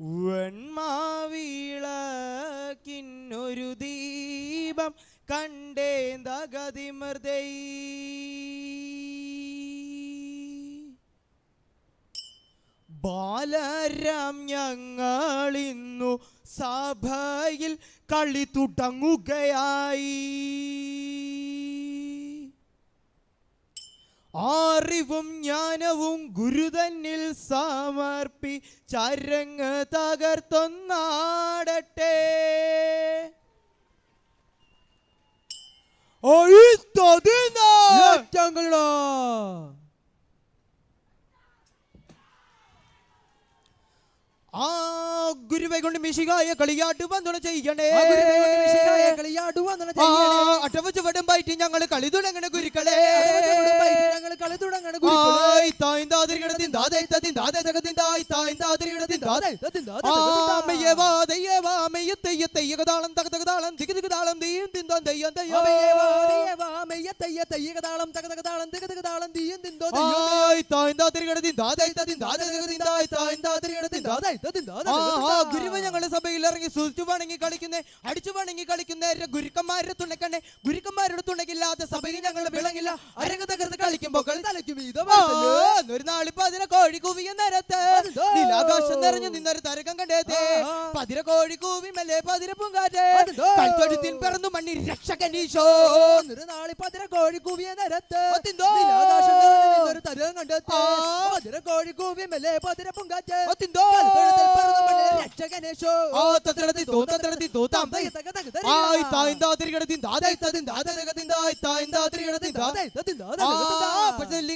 വെൺമാവിളക്കിന്നൊരു ദീപം കണ്ടേന്തകതിമൃതൈ. ബാലരാം ഞങ്ങളിന്നു സഭയിൽ കളി തുടങ്ങുകയായി. അറിവും ജ്ഞാനവും ഗുരുതന്നിൽ സമർപ്പി ചരങ്ങ് തകർത്തൊന്നാടട്ടെ. ഒഴുത്തതിനാ ഏറ്റങ്ങളാ ആ ഗുരുവെ കൊണ്ട് മിശികായ കളിയാട്ട് വന്നുണ ചെയ്യണേ കളിയാടുവാന്നാണ് ആ അട്ടവച്ച് വെടുമ്പായിട്ട് ഞങ്ങൾ കളി തുടങ്ങണ ഗുരുക്കളെ ഞങ്ങൾ കളി തുടങ്ങണ ആയ് തായ്ന്താതിരികിടത്തിൻ താതൈത്തതിൻ താതൈതകത്തിൻ തായ് തായ്ന്താതിരികിടത്തിൻ താതൈ ആമയ്യവാ തെയ്യതാളം തകതകതാളം ദിഗ് ദിഗ് താളം തീയും തിന്തോം തെയ്യം തെയ്യോ ആയ് തായ്ന്താതിരികിടത്തിൻ താതൈത്തതിൻ താതൈതകത്തിൻ തായ് തായ്ന്താതിരികിടത്തിൻ താതൈ ആ ആ, ഗുരുവ ഞങ്ങളുടെ സഭയിൽ ഇറങ്ങി സുതിച്ചു വണങ്ങി കളിക്കുന്നേ അടിച്ചു വണങ്ങി കളിക്കുന്നേ ഗുരുക്കന്മാരുടെ തുണക്കണ്ണെ ഗുരുക്കന്മാരുടെ തുണക്കില്ലാത്ത സഭയിൽ ഞങ്ങൾ വിളങ്ങില്ല. അരങ്ങ തകർത്ത് കളിക്കുമ്പോൾ ഒരു നാളിപ്പോ അതിനെ കോഴി കൂവിയ നേരത്തെ നിലാകാശം നിറഞ്ഞു നിന്നൊരു തരകം കണ്ടേത്തേ. പതിര കോഴി കൂവി മെല്ലെ പതിര പൂങ്കാറ്റേ? കൽത്തൊഴുത്തിൽ പിറന്നു മണ്ണി രക്ഷകനീശോ കോഴിക്കൂവിയ നേരത്ത് അതെന്തോ? നീലാകാശം നിറഞ്ഞു നിന്നൊരു തരം കണ്ടെത്തേ. പതിര കോഴി കൂവി മെല്ലെ പതിര പൂങ്കാറ്റേ. പിറന്നു രക്ഷകനേശോ ആ തത്തടത്തി തോ തത്തടത്തി തോ താം തൈ. ആയ് തായ്ന്താതിരികിടത്തിൻ താതൈത്തതിൻ താതൈതകത്തിൻ തായ് തായ്ന്താതിരികിടത്തിൻ താതൈ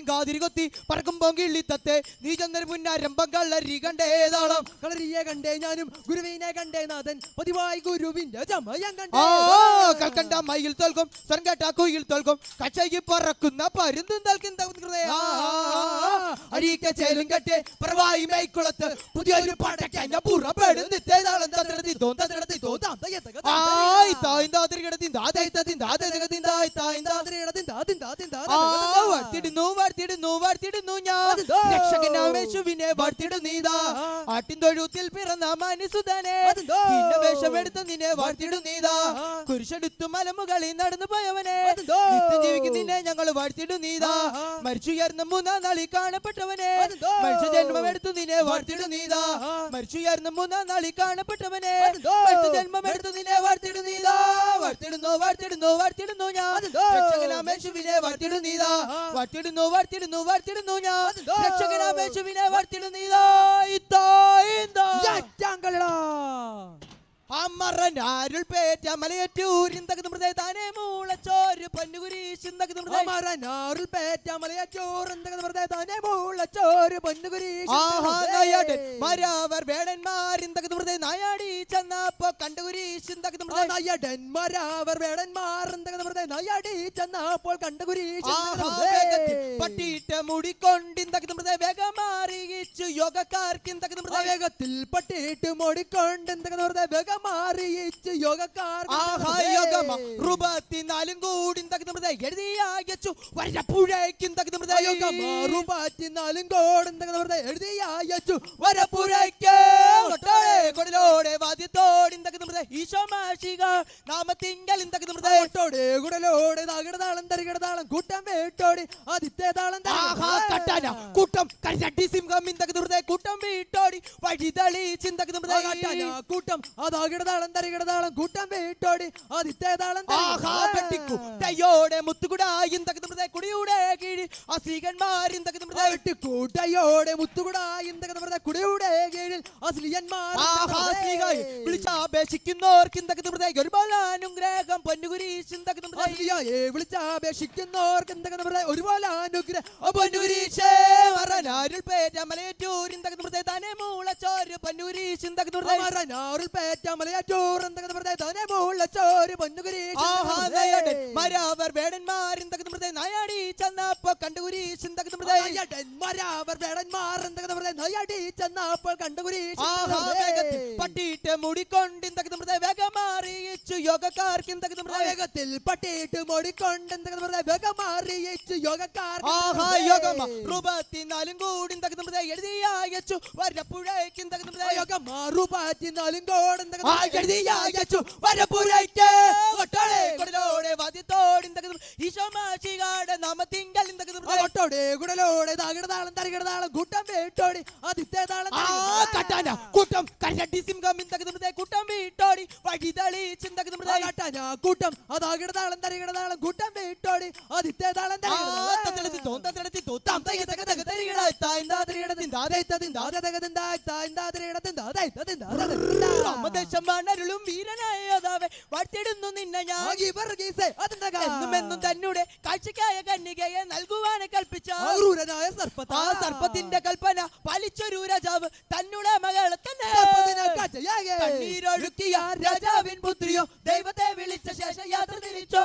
കാതിരി കൊത്തി പറക്കുമ്പോ കിള്ളി തത്തെ നീ ചന്ദ്രൻ മുന്നാരംഭം കള്ളരി കണ്ടേതാളം കളരിയെ കണ്ടേ ഞാനും ഗുരുവിനെ കണ്ടേ നാഥൻ പതിവായി ഗുരുവിന്റെ കൽക്കണ്ട മയിൽ തോൽക്കും സർങ്കട്ട കുയിൽ തോൽക്കും കച്ചയ്ക്ക് പറക്കുന്ന പരുന്തും തൽക്കും അടിയിക്ക ചേലും പ്രവായി മൈക്കുളത്ത് പുതിയൊരു പടക്കഞ്ഞ പുറപ്പെടുന്നിത്തേതാളം തത്തിടത്തി തോ തത്തിടത്തി തോ താം ആയ് തായ്ന്താതിരികിടത്തിൻ താതൈത്തതിൻ താതൈതകത്തിൻ തായ് തായ്ന്താ ആ വാഴ്ത്തിടുന്നു വാഴ്ത്തിടുന്നു വാഴ്ത്തിടുന്നു. ഞാൻ. അതെന്തോ? രക്ഷകനാമേശുവിനെ വാഴ്ത്തിടുന്നീതാ. ആട്ടിൻ തൊഴുത്തിൽ പിറന്ന മാനിസുതനെ വേഷമെടുത്ത് നിന്നെ വാഴ്ത്തിടും നീതാ കുരിശെടുത്തു മലമുകളിൽ നടന്നു പോയവനെ അതെന്തോ? നിത്യം ജീവിക്കും നിന്നെ ഞങ്ങൾ വാഴ്ത്തിടും നീതാ മരിച്ചുയർന്ന മൂന്നാം നാളിൽ കാണപ്പെട്ടവനെ? മനുഷ്യ ജന്മമെടുത്തു നിന്നെ വാഴ്ത്തിടുന്നീതാ. ആഹാ. മരിച്ചുയർന്ന മൂന്നാം നാളിൽ കാണപ്പെട്ടവനെ. ജന്മം എടുത്തു നിന്നെ വാഴ്ത്തിടുന്നീതാ വാഴ്ത്തിടുന്നു വാഴ്ത്തിടുന്നു വാഴ്ത്തിടുന്നു ഞാൻ? രക്ഷകനാമേശുവിനെ വാഴ്ത്തിടുന്നീതാ. വാഴ്ത്തിടുന്നു വാഴ്ത്തിടുന്നു വാഴ്ത്തിടുന്നു ഞാൻ? രക്ഷകനാമേശുവിനെ വാഴ്ത്തിടുന്നീതാ ഇതാ ഇതാ. അമറനാരുൾ പേറ്റ മലയറ്റൂരിൻ തകത് മൃദയ താനേ മൂളച്ചോര് പൊന്നുകുരീശിൻ തകത് മൃദയ മരാവർ വേടന്മാരിൻ തകത് മൃദയ നായാടി ചെന്നപ്പോ കണ്ടുകുരീശിൻ തകത് മരാവർ നയടന്മാരാവർ വേടന്മാർ നയാടി ചെന്നപ്പോൾ കണ്ടുകുരീശ് ആഹാ വേഗത്തിൽ. പട്ടിയിട്ട് മുടിക്കൊണ്ടിൻ തകത് മൃദയ വേഗമാറിയിച്ചു യോഗക്കാർക്കിൻ തകത് മൃദയ വേഗത്തിൽ പട്ടിയിട്ട് മോടിക്കൊണ്ട് വേഗം മാറിയിച്ച്. യോഗക്കാർ ആഹാ യോഗമ റുപത്തിനാലും കൂടി തകത് മൃദയ എഴുതി അയച്ചു വരപ്പുഴയ്ക്കും തകത് മൃദയ റുപാറ്റിനാലും കോടും വരപ്പുഴയ്ക്ക്. ഒട്ടോടെ കൊടിലോടെ ഈശോ മാഷിക കുടലോടെ തകിടതാളം തരികിടതാളം കൂട്ടം വേട്ടോടി ആദിത്യതാളം കൂട്ടം കരിച്ചട്ടി സിംഹം ഇന്തകത് കൂട്ടം വീട്ടോടി വഴിതളി ചിന്തകത് മൃദയ കൂട്ടം. അതാകിടതാളം തരികിടതാളം കൂട്ടം വേട്ടോടി. ആദിത്യതാളം ആഹാ വെട്ടിക്കു. തയ്യോടെ മുത്തുകുടായും തകത് മൃദയ കുടിയുടെ കീഴി അസീകന്മാരിൻ തകത് മൃദയ കൂട്ടയോടെ മുത്തുകുടായി കുടിയുടെ കീഴിൽ. ആഹാ ശ്രീകായി വിളിച്ചാപേക്ഷിക്കുന്നോർക്ക് ഇന്തകത് ഒരു തകത് മൃദയ അസ്ലിയായെ വിളിച്ചാപേക്ഷിക്കുന്നവർക്ക് എന്തൊക്കെ ഒരുപോലെ അനുഗ്രഹം പൊന്നുകുരീശേ മറനാരുൾ പേറ്റ പൊന്നുകുരീശിൻ തകത് മൃദയ മറനാറിൽ പേറ്റ മലയാറ്റൂർ എന്തൊക്കെ പറഞ്ഞ തന്നെ മരാവർ വേടന്മാർ തകത് മൃദയ നായാടി ചെന്നപ്പോ കണ്ടുകുരീശിൻ മരാവർ വേടന്മാർ എന്തൊക്കെ നയാടി ചെന്നപ്പോൾ കണ്ടുകുരീ പട്ടിയിട്ട് മുടിക്കൊണ്ടിന്തകുന്ന മൃത വേഗമാറിയിച്ചു. യോഗക്കാർക്ക് തകുന്ന മൃത വേഗത്തിൽ പട്ടിയിട്ട് മോടിക്കൊണ്ടെന്ന് വേഗം വേഗമാറിയിച്ചു. യോഗക്കാർ ആഹാ യോഗമ രൂപത്തിനാലും കൂടി തകുന്ന മൃത എഴുതി അയച്ചു വരപ്പുഴയ്ക്കും തകുന്ന മൃത യോഗം മാറുപാറ്റിനാലും കോടെന്ന് ആ എഴുതി അയച്ചു വരപ്പുഴയ്ക്ക് ഒട്ടോടെ കൊടലോടെ തകുന്ന ഈശോമാശികാട് നാമത്തിങ്കൽ ഒട്ടോടെ കുടലോടെ താകിടതാളം തരികിടതാളം കൂട്ടം വേട്ടോടി അതിത്തേതാളം ആ കട്ടാന കൂട്ടം കരടി സിംഹം തകുന്ന മൃത കൂട്ടം വീട്ടോടി കാട്ടാന കൂട്ടം അതാകിടതാളം തരികിടതാളം കൂട്ടം വേട്ടോടി അതിത്തേതാളം ദേശമണരുളും വീരനായ യോദ്ധാവേ വാഴ്ത്തിടുന്നു നിന്നെ ഞാൻ. എന്നും എന്നും തന്നൂടെ കാഴ്ചക്കായ കന്യകയെ നൽകുവാനെ കൽപ്പിച്ച ക്രൂരനായ സർപ്പത്ത. ആ സർപ്പത്തിന്റെ കൽപ്പന പാലിച്ചൊരു രാജാവ് തന്നുടെ മകളെ തന്നെ കണ്ണീരൊഴുക്കിയ രാജാവിൻ പുത്രിയോ ദൈവത്തെ വിളിച്ച ശേഷം യാത്ര തിരിച്ചോ?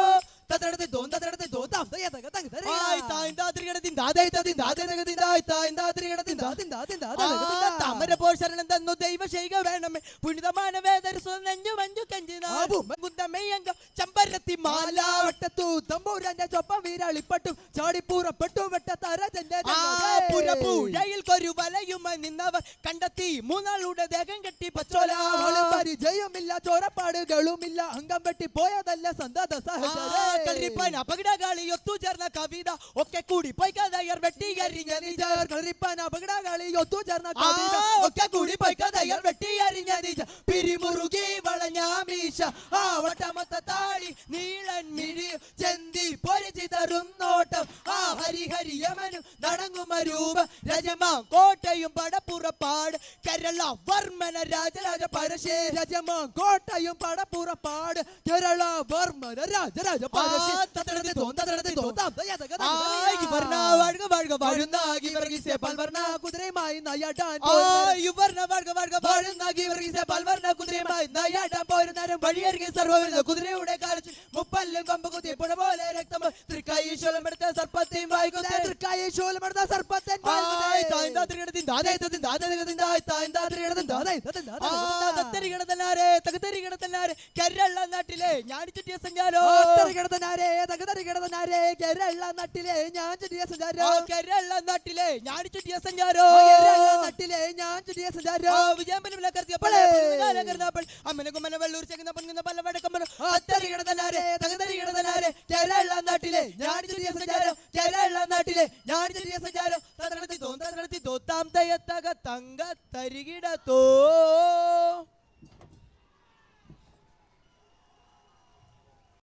ആയ് തായ് താത്രികടത്തിൻ താതയ് തതിൻ താതയതകതിൻ തായ് തായ് താത്രികടത്തിൻ താ- താമര പോൽ ശരണം തന്നു ദൈവശൈക വേണമേ പുനിതமான വേദരസു നെഞ്ചു മഞ്ചു ആവും. കഞ്ചിനാകുന്തമയ്യങ്കം ചമ്പരത്തി മാലാവട്ടത്തു തമ്പൂരന്റെ ചൊപ്പ വീരാളിപ്പട്ടും. ചാടിപ്പൂറപ്പെട്ടു വെട്ടത്താരജന്റെ ആ പുരപ്പുഴയിൽ കൊരു വലയുമായി നിന്നവർ കണ്ടെത്തി. മൂന്നാളുടെ ദേഹം കെട്ടി പച്ചോല. പരിചയമില്ല ചോരപ്പാടുകളുമില്ല. അംഗം വെട്ടി പോയതല്ല സന്തത സഹചരേ. കളിരിപ്പാൻ അപകടകാളി ഒത്തുചേർന്ന കവിത ഒക്കെ കൂടി. പോയി കഥയർ വെട്ടിയറിഞ്ഞ നിജ. ജനിച്ചവർ കളിരിപ്പാൻ അപകടകാളി ഒത്തുചേർന്ന കവിത. ഒക്കെ കൂടി പോയി കഥയർ വെട്ടിയറിഞ്ഞ നിജ. പിരിമുറുകി വളഞ്ഞ മീശ. ആ വട്ടമത്ത താടി നീളൻ മിഴി ചെന്തി പൊരിച്ചിതറും നോട്ടം ആ ഹരിഹരി യമനു നടങ്ങുമ രൂപ. രജമാ കോട്ടയും പടപ്പുറപ്പാട്. കേരള വർമ്മന രാജരാജ പരശേ രജമ കോട്ടയും പടപ്പുറപ്പാട്. കേരള വർമ്മന രാജരാജ പരശേ. തത്തടത്തി തോം, ഇവർണ വാഴ്ക വാഴ്ക വാഴുന്ന ഗീവർഗീസെ പൽവർണ കുതിരയുമായി നയാട്ടാൻ ആ, ഇവർണ വാഴ്ക വാഴ്ക വാഴുന്ന ഗീവർഗീസെ പൽവർണ കുതിരയുമായി നയാട്ടം പോരുന്നേരം വഴിയരികെ സർവവിധ കുതിരയുടെ കാലിച്ച് മുപ്പല്ലും കമ്പ കുത്തി പുഴ പോലെ രക്തം തൃക്കൈശ്വലം എടുത്ത സർപ്പത്തെയും വായിക്കുത്തേ തൃക്കായ എടുത്ത സർപ്പത്തൻ കേരള നാട്ടിലെ ഞാനിച്ചിട്ടിയ സഞ്ചാരോ? കിടത്തനാരെ തകതറി കിടത്തനാരെ കേരള നാട്ടിലെ ഞാൻ ചുറ്റിയ ആ, സഞ്ചാരം കേരള നാട്ടിലെ ഞാനിച്ചിട്ടിയ സഞ്ചാരോ? കേരള നാട്ടിലെ ഞാൻ ചുറ്റിയ ആ, സഞ്ചാരം വിജയമ്പലം കർത്തിയപ്പോൾ കരുതാപ്പൾ അമ്മനെ കുമ്മനെ വെള്ളൂർ ചെങ്ങുന്ന പൊങ്ങുന്ന പല വടക്കമ്പലം അത്തരികിടത്തനാരെ തകതരികിടത്തനാരെ കേരള നാട്ടിലെ. ഞാനിച്ചിട്ടിയ സഞ്ചാരം കേരള നാട്ടിലെ. ഞാനിച്ചിട്ടിയ സഞ്ചാരം തതടത്തി തോം തതടത്തി തോത്താം തയ്യത്തക തങ്ക തരികിടത്തോ